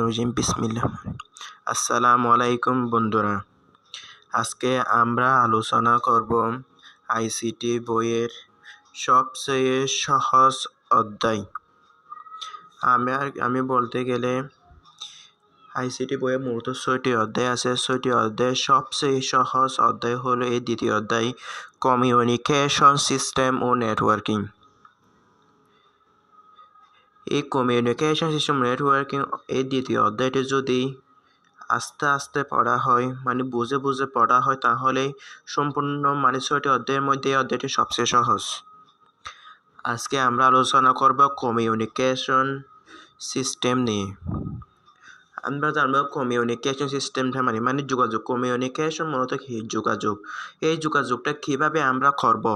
রাজিম, বিসমিল্লাহ। আসসালামু আলাইকুম বন্ধুরা, আজকে আমরা আলোচনা করব আইসিটি বইয়ের সবচেয়ে সহজ অধ্যায়। আমি আমি বলতে গেলে আইসিটি বইয়ে মূলত ছয়টি অধ্যায় আছে। ছয়টি অধ্যায় সবচেয়ে সহজ অধ্যায় হলো এই দ্বিতীয় অধ্যায়, কমিউনিকেশন সিস্টেম ও নেটওয়ার্কিং। এই কমিউনিকেশন সিস্টেম নেটওয়ার্কিং এই দ্বিতীয় অধ্যায়টি যদি আস্তে আস্তে পড়া হয় মানে বুঝে বুঝে পড়া হয়, তাহলে সম্পূর্ণ মানে ছয়টি অধ্যায়ের মধ্যে এই অধ্যায়টি সবচেয়ে সহজ। আজকে আমরা আলোচনা করব কমিউনিকেশন সিস্টেম নিয়ে। আমরা জানব কমিউনিকেশন সিস্টেমটা মানে মানে যোগাযোগ। কমিউনিকেশন মূলত কি? যোগাযোগ। এই যোগাযোগটা কীভাবে আমরা করব?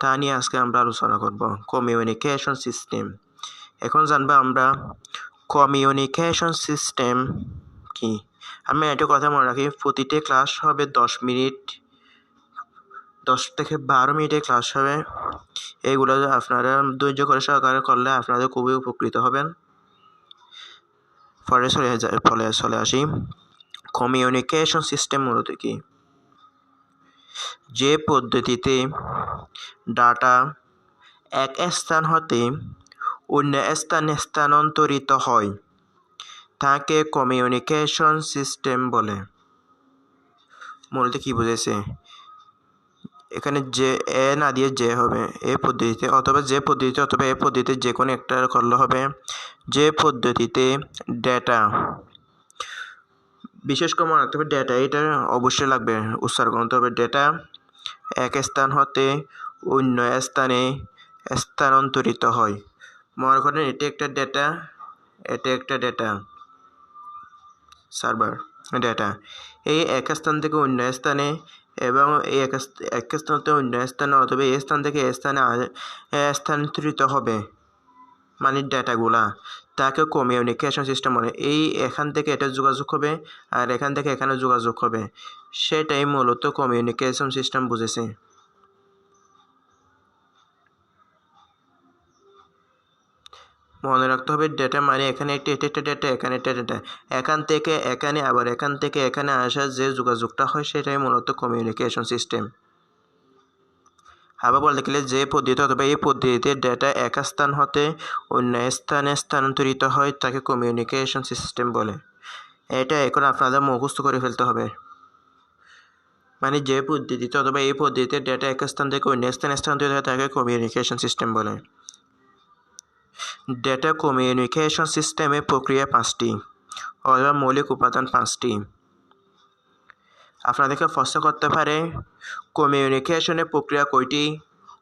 তা নিয়ে আজকে আমরা আলোচনা করব। কমিউনিকেশন সিস্টেম এখন জানব আমরা কমিউনিকেশন সিস্টেম কি? আমি একটা কথা মনে রাখি, প্রতিটি ক্লাস হবে দশ মিনিট, দশ থেকে বারো মিনিটের ক্লাস হবে। এইগুলো আপনারা ধৈর্য করে সহকারে করলে আপনাদের খুবই উপকৃত হবেন। পরে চলে ফলে চলে আসি। কমিউনিকেশন সিস্টেম মূলত কি? যে পদ্ধতিতে ডাটা এক স্থান হতে অন্য স্থানে স্থানান্তরিত হয়। তাকে কমিউনিকেশন সিস্টেম বলে। মূলত কি বুঝেছে? এখানে যে, এ না দিয়ে যে হবে, এ পদ্ধতিতে অথবা যে পদ্ধতিতে অথবা এ পদ্ধতিতে যে কোনো একটা করলে হবে। যে পদ্ধতিতে ডেটা বিশেষ করে মনে রাখতে হবে ডেটা এটা অবশ্যই লাগবে, উচ্চারণ করতে হবে ডেটা এক স্থান হতে অন্য স্থানে স্থানান্তরিত হয়। মনে করেন এটি একটা ডেটা এটা একটা ডেটা সার্ভার ডেটা এই এক স্থান থেকে অন্য স্থানে এবং এই এক স্থান থেকে অন্য স্থানে অথবা এই স্থান থেকে এই স্থানে স্থানান্তরিত হবে মানে ডেটাগুলা তাকে কমিউনিকেশন সিস্টেম বলে। এই এখান থেকে এটা যোগাযোগ হবে আর এখান থেকে এখানে যোগাযোগ হবে। সেটাই মূলত কমিউনিকেশন সিস্টেম বুঝেছে। মনে রাখতে হবে ডেটা মানে এখানে একটি এটা একটা ডেটা এখানে একটা ডেটা এখান থেকে এখানে, আবার এখান থেকে এখানে আসা যে যোগাযোগটা হয়, সেটাই মূলত কমিউনিকেশন সিস্টেম আবার বলতে গেলে যে পদ্ধতি অথবা এই পদ্ধতিতে ডেটা এক স্থান হতে, অন্য স্থানে স্থানান্তরিত হয়, তাকে কমিউনিকেশন সিস্টেম বলে। এটা এখন আপনাদের মুখস্থ করে ফেলতে হবে। মানে যে পদ্ধতিতে অথবা এই পদ্ধতিতে ডেটা এক স্থান থেকে অন্য স্থানে স্থানান্তরিত হয়, তাকে কমিউনিকেশন সিস্টেম বলে। ডেটা কমিউনিকেশন সিস্টেমে প্রক্রিয়া পাঁচটি, অথবা মৌলিক উপাদান পাঁচটি। আপনাদেরকে প্রশ্ন করতে পারে কমিউনিকেশনের প্রক্রিয়া কয়টি,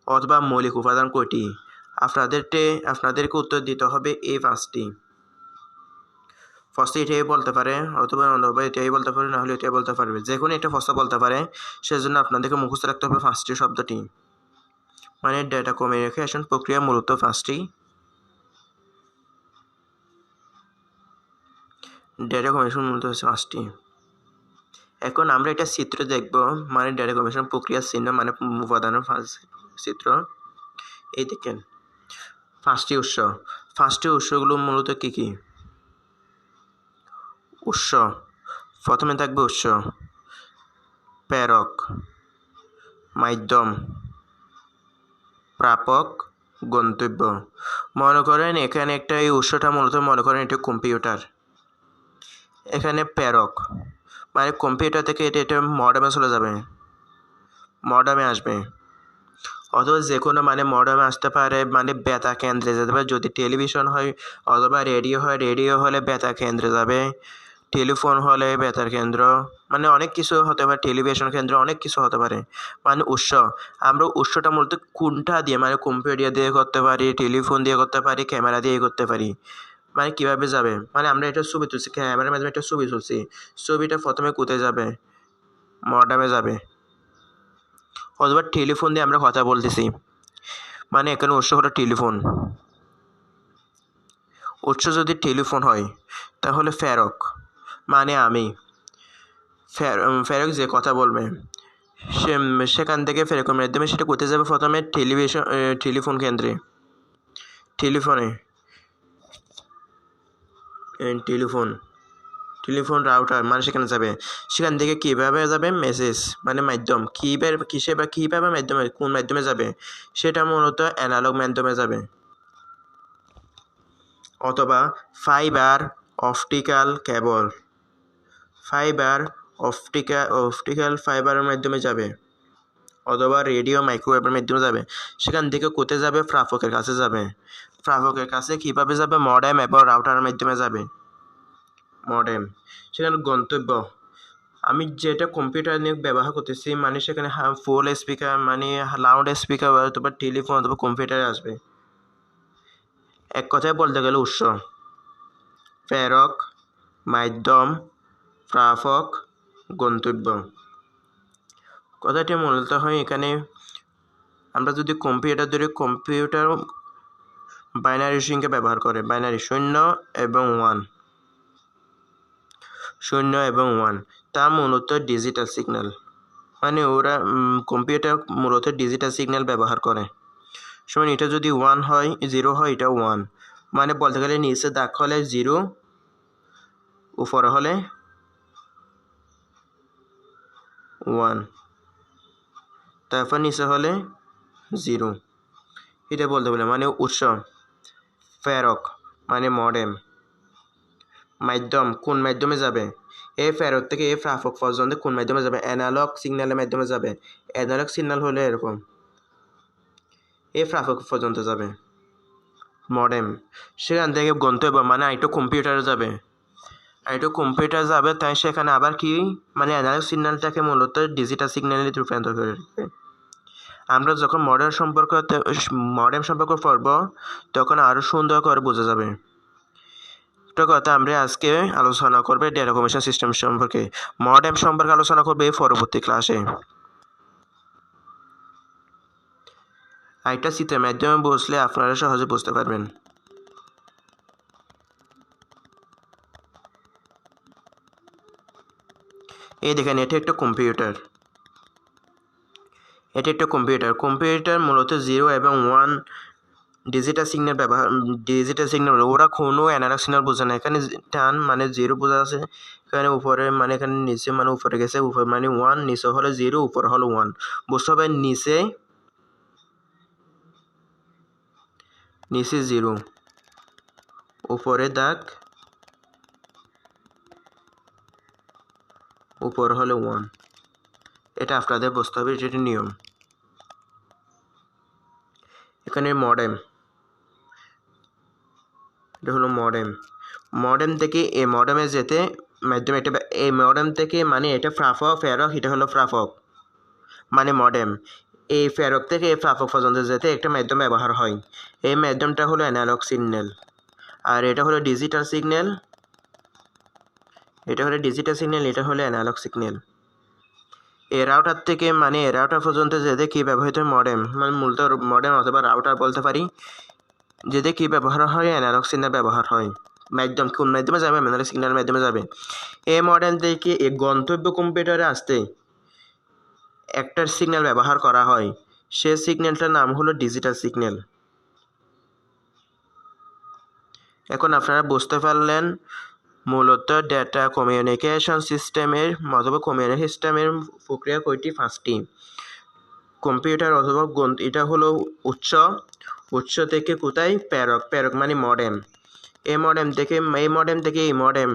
অথবা মৌলিক উপাদান কয়টি? আপনাদেরকে আপনাদেরকে উত্তর দিতে হবে এই পাঁচটি। ফার্স্টে এটাই বলতে পারে, অথবা অন্যভাবে এটাই বলতে পারে নাহলে এটাই বলতে পারবে। যে কোনো একটা প্রশ্ন বলতে পারে, সেজন্য আপনাদেরকে মুখস্থ রাখতে হবে পাঁচটি শব্দটি। মানে ডেটা কমিউনিকেশন প্রক্রিয়া মূলত পাঁচটি। ডেটা কমিশন মূলত হচ্ছে পাঁচটি। এখন আমরা এটা চিত্র দেখব মানে ডেটা কমিশন প্রক্রিয়ার চিহ্ন মানে উপাদানের চিত্র। এই দেখেন, পাঁচটি উৎস। পাঁচটি উৎসগুলো মূলত কী কী? উৎস। প্রথমে থাকবে উৎস। প্রেরক, মাধ্যম, প্রাপক, গন্তব্য। মনে করেন এখানে একটা এই উৎসটা মূলত মনে করেন এটা কম্পিউটার। এখানে প্যারক মানে কম্পিউটার থেকে এটা এটা মডামে চলে যাবে। মডামে আসবে। অথবা যে কোনো মানে মডামে আসতে পারে মানে বেতা কেন্দ্রে যেতে পারে। যদি টেলিভিশন হয়, অথবা রেডিও হয় রেডিও হলে বেতা কেন্দ্রে যাবে। টেলিফোন হলে বেতার কেন্দ্র। মানে অনেক কিছু হতে পারে টেলিভিশন কেন্দ্র, অনেক কিছু হতে পারে। মানে উৎস। আমরা উৎসটা মূলত কোনটা দিয়ে মানে কম্পিউটার দিয়ে করতে পারি টেলিফোন দিয়ে করতে পারি ক্যামেরা দিয়ে করতে পারি। মানে কীভাবে যাবে? মানে আমরা এটা ছবি তুলছি। ক্যামেরার মাধ্যমে একটা ছবি তুলছি। ছবিটা প্রথমে কোথায় যাবে? মডামে যাবে। অথবা টেলিফোন দিয়ে আমরা কথা বলতেছি। মানে এখানে উৎস হলো টেলিফোন। উৎস যদি টেলিফোন হয়, তাহলে ফেরক। মানে আমি। ফেরক যে কথা বলবে। সে, সেখান থেকে ফেরকের মাধ্যমে সেটা কোথায় যাবে? প্রথমে টেলিভিশন টেলিফোন কেন্দ্রে। টেলিফোনে। টেলিফোন টেলিফোন রাউটার মানে সেখানে যাবে। সেখান থেকে কীভাবে যাবে? মেসেজ মানে মাধ্যম। কীভাবে কিসে বা কীভাবে মাধ্যমে, কোন মাধ্যমে যাবে? সেটা মূলত অ্যানালগ মাধ্যমে যাবে। অথবা fibre optical cable fibre optical optical ফাইবারের মাধ্যমে যাবে। অথবা রেডিও মাইক্রোওয়েভের মাধ্যমে যাবে। সেখান থেকে কোথায় যাবে? প্রাপকের কাছে যাবে। প্রাপকের কাছে কীভাবে যাবে? মডেম এবং রাউটারের মাধ্যমে যাবে। মডেম সেখানে গন্তব্য। আমি যেটা কম্পিউটার নিয়ে ব্যবহার করতেছি মানে সেখানে ফুল স্পিকার মানে লাউড স্পিকার অথবা টেলিফোন অথবা কম্পিউটারে আসবে। এক কথায় বলতে গেলে উৎস। প্রেরক, মাধ্যম প্রাপক গন্তব্য। কথাটি মূলত হয় এখানে, আমরা যদি কম্পিউটার ধরি কম্পিউটার বাইনারি স্ট্রিংকে ব্যবহার করে। বাইনারি শূন্য এবং ওয়ান শূন্য এবং ওয়ান তা মূলত ডিজিটাল সিগন্যাল মানে ওরা কম্পিউটার মূলত ডিজিটাল সিগন্যাল ব্যবহার করে। সময় এটা যদি ওয়ান হয় জিরো হয়, এটা ওয়ান মানে বলতে গেলে নিচে দাগ হলে জিরো উপরে হলে ওয়ান তারপর নিচে হলে জিরো এটা বলতে বলে মানে উৎস। ফেরক মানে মডেম। মাধ্যম, কোন মাধ্যমে যাবে? এ ফেরত থেকে এ প্রাপক পর্যন্ত কোন মাধ্যমে যাবে? অ্যানালগ সিগন্যালের মাধ্যমে যাবে। অ্যানালগ সিগন্যাল হলে এরকম। এ প্রাপক পর্যন্ত যাবে। মডেম। সেখান থেকে গন্তব্য মানে আইটো কম্পিউটারে যাবে। আইটো কম্পিউটার যাবে, তাই সেখানে আবার কি? মানে অ্যানালগ সিগন্যালটাকে মূলত ডিজিটাল সিগন্যালে রূপান্তর করে রাখবে আমরা যখন মডেল সম্পর্ক মডেম সম্পর্ক পড়ব, তখন আরও সুন্দর করে বোঝা যাবে। একটা কথা আমরা আজকে আলোচনা করবে ডেটা কমিশন সিস্টেম সম্পর্কে। মডেম সম্পর্কে আলোচনা করবে পরবর্তী ক্লাসে আরেকটা চিত্রের মাধ্যমে বসলে আপনারা সহজে বুঝতে পারবেন। এই দেখেন, এটা একটা কম্পিউটার এটা একটা কম্পিউটার কম্পিউটার মূলত জিরো এবং ওয়ান ডিজিটাল সিগন্যাল ব্যবহার ডিজিটাল সিগন্যাল ওরা কোনো অ্যানালগ সিগন্যাল বোঝে না। এখানে টান মানে জিরো বোঝা আছে। এখানে উপরে মানে এখানে নিচে মানে উপরে গেছে। উপরে মানে ওয়ান নিচে হলো জিরো উপরে হলো ওয়ান বুঝতে হবে নিচে নিচে জিরো উপরে দাগ, উপর হলে ওয়ান এটা আপনাদের বুঝতে হবে যেটি নিয়ম। এখানে মডেম এটা হলো মডেম মডেম থেকে এই মডেমে যেতে মাধ্যমে এটা এই মডেম থেকে মানে এটা ফ্রাফক ফেরক এটা হলো ফ্রাফক মানে মডেম এই ফেরক থেকে এই ফ্রাফক পর্যন্ত যেতে একটা মাধ্যম ব্যবহার হয়। এই মাধ্যমটা হলো অ্যানালগ সিগন্যাল আর এটা হলো ডিজিটাল সিগন্যাল এটা হলো ডিজিটাল সিগন্যাল এটা হলো অ্যানালগ সিগন্যাল রাউটার থেকে মানে রাউটার পর্যন্ত যেতে কী ব্যবহৃত মডেম মানে মূলত মডেম অথবা রাউটার বলতে পারি যেতে কী ব্যবহার হয় অ্যানালগ সিগন্যাল ব্যবহার হয়, মাধ্যম কোন মাধ্যমে যাবে অ্যানালগ সিগন্যাল মাধ্যমে যাবে। এই মডেল থেকে এই গন্তব্য কম্পিউটারে আসতে একটার সিগন্যাল ব্যবহার করা হয় সে সিগন্যালটার নাম হলো ডিজিটাল সিগন্যাল এখন আপনারা বুঝতে পারলেন মূলত ডেটা কমিউনিকেশন সিস্টেমের অথবা কমিউনিকেশন সিস্টেমের প্রক্রিয়া কয়টি? পাঁচটি। কম্পিউটার অথবা এটা হলো উৎস। উৎস থেকে কোথায়? প্যারক প্যারক মানে মডেম এই মডেম থেকে, এই মডেম থেকে এই মডেম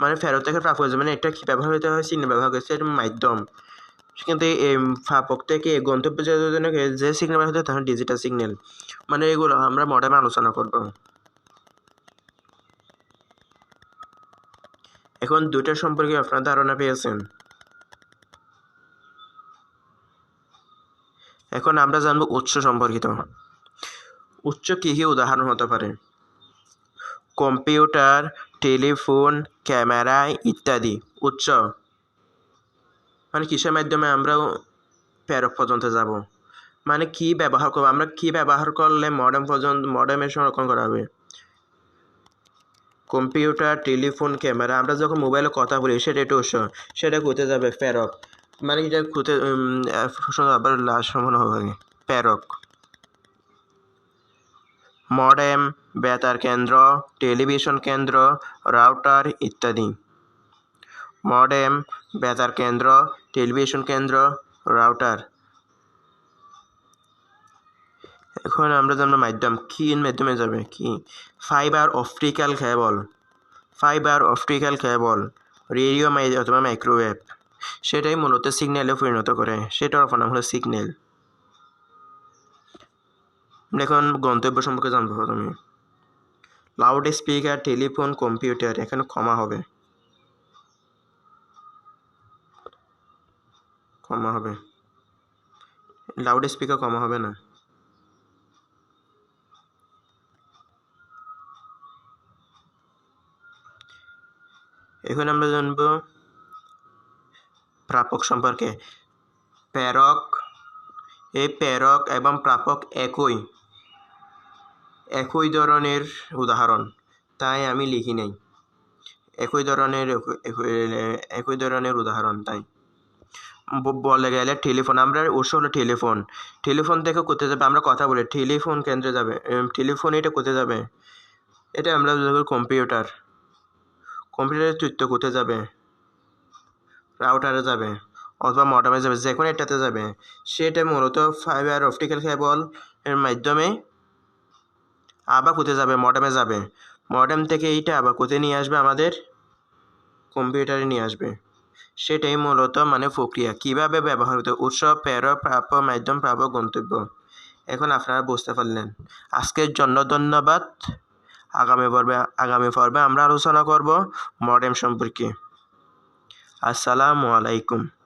মানে ফেরত থেকে প্রাপক মানে এটা কী ব্যবহৃত হয়? চিহ্ন ব্যবহার করছে এর মাধ্যম। কিন্তু এই প্রাপক থেকে গন্তব্য জন্য যে সিগন্যাল ব্যবহৃত তখন ডিজিটাল সিগন্যাল মানে এগুলো আমরা মডেমে আলোচনা করব। এখন দুইটা সম্পর্কে আপনার ধারণা পেয়েছেন। এখন আমরা জানব উৎস সম্পর্কিত। উচ্চ কী কী উদাহরণ হতে পারে? কম্পিউটার, টেলিফোন, ক্যামেরা ইত্যাদি। উচ্চ মানে কিসের মাধ্যমে আমরা প্যারক পর্যন্ত যাব? মানে কি ব্যবহার করব? আমরা কি ব্যবহার করলে মডেম পর্যন্ত মডেমের সংরক্ষণ করা হবে? কম্পিউটার, টেলিফোন, ক্যামেরা, আমরা যখন মোবাইলে কথা বলি, সেটা একটু সেটা কোথায় যাবে প্রেরক মানে এটা কোথায় আবার লাস্ট সম্ভাবনা হবে প্রেরক মডেম, বেতার কেন্দ্র, টেলিভিশন কেন্দ্র, রাউটার ইত্যাদি। মডেম, বেতার কেন্দ্র, টেলিভিশন কেন্দ্র, রাউটার। এখন আমরা জানব মাধ্যম, কি মাধ্যমে যাবে? কি? Fibre optical cable fibre optical cable radio অথবা মাইক্রোওয়েভ সেটাই মূলত সিগন্যালে পরিণত করে। সেটার অপর নাম হলো সিগন্যাল এখন গন্তব্য সম্পর্কে জানব তুমি লাউড স্পিকার টেলিফোন কম্পিউটার এখানে ক্ষমা হবে। ক্ষমা হবে। লাউড স্পিকার কমা হবে না। এখন আমরা জানব প্রাপক সম্পর্কে। প্রেরক এই প্রেরক এবং প্রাপক একই। একই ধরনের উদাহরণ, তাই আমি লিখি নাই। একই ধরনের একই ধরনের উদাহরণ, তাই। বলে গেলে টেলিফোন, আমরা উৎস হলো টেলিফোন। টেলিফোন থেকে কোথায় যাবে? আমরা কথা বলি, টেলিফোন কেন্দ্রে যাবে? টেলিফোন এটা কোথায় যাবে? এটা আমরা কম্পিউটার। কম্পিউটারের তথ্য কোথায় যাবে? রাউটারে যাবে অথবা মডামে যাবে, যে কোনো এটাতে যাবে। সেটা মূলত ফাইবার অপটিক্যাল কেবল এর মাধ্যমে আবার কোথায় যাবে? মডামে যাবে। মডেম থেকে এইটা আবার কোথায় নিয়ে আসবে? আমাদের কম্পিউটারে নিয়ে আসবে। সেটাই মূলত মানে প্রক্রিয়া। কীভাবে ব্যবহার হতে উৎস, প্রেরক, প্রাপ্য, মাধ্যম, প্রাপ্য, গন্তব্য? এখন আপনারা বুঝতে পারলেন। আজকের জন্য ধন্যবাদ। আগামী পর্বে আগামী পর্বে আমরা আলোচনা করব মডেম সম্পর্কে। আসসালামু আলাইকুম।